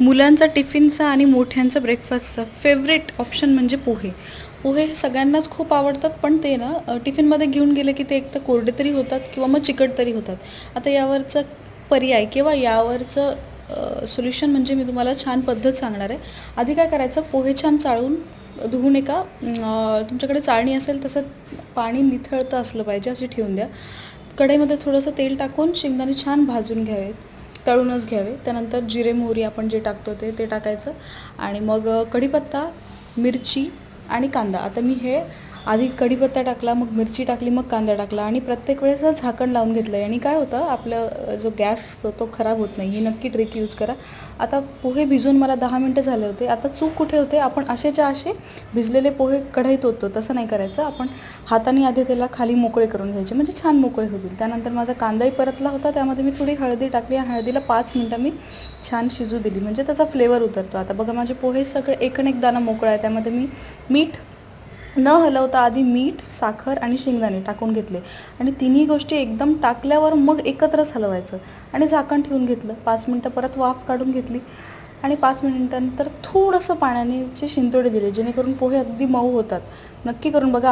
मुलांचा टिफिनचा आणि मोठ्यांचा ब्रेकफास्टचा फेवरेट ऑप्शन म्हणजे पोहे. पोहे हे सगळ्यांनाच खूप आवडतात पण ते ना टिफिनमध्ये घेऊन गेले की ते एक तर कोरडे तरी होतात किंवा मग चिकट तरी होतात. आता यावरचं पर्याय किंवा यावरचं सोल्युशन म्हणजे मी तुम्हाला छान पद्धत सांगणार आहे. आधी काय करायचं पोहे छान चाळून धुवून एका तुमच्याकडे चाळणी असेल तसं पाणी निथळतं असलं पाहिजे अशी ठेवून द्या. कढईमध्ये थोडंसं तेल टाकून शेंगदाणे छान भाजून घ्यावेत. तळूनच घ्यावे. त्यानंतर जिरे मोहरी आपण जे टाकतो ते ते टाकायचं. आणि मग कढीपत्ता मिरची आणि कांदा. आता मी हे आधी कढीपत्ता टाकला मग मिरची टाकली मग कांदा टाकला आणि प्रत्येक वेळेस झाकण लावून घेतलं आहे आणि काय होतं आपलं जो गॅस तो खराब होत नाही. ही नक्की ट्रिक यूज करा. आता पोहे भिजून मला दहा मिनटं झाले होते. आता चूक कुठे होते आपण असेच्या असे भिजलेले पोहे कढईत होतो तसं नाही करायचं. आपण हाताने आधी त्याला खाली मोकळे करून घ्यायचे. म्हणजे छान मोकळे होतील. त्यानंतर माझा कांदाही परतला होता. त्यामध्ये मी थोडी हळदी टाकली आणि हळदीला पाच मिनटं मी छान शिजू दिली. म्हणजे त्याचा फ्लेवर उतरतो. आता बघा माझे पोहे सगळे एक दाना मोकळा आहे त्यामध्ये मी मीठ न हलवता आधी मीठ साखर आणि शेंगदाणे टाकून घेतले. आणि तिन्ही गोष्टी एकदम टाकल्यावर मग एकत्रच हलवायचं. आणि झाकण ठेवून घेतलं. पाच मिनटं परत वाफ काढून घेतली. आणि पाच मिनिटांनंतर थोडंसं पाण्याने चे शिंतोडे दिले जेणेकरून पोहे अगदी मऊ होतात. नक्की करून बघा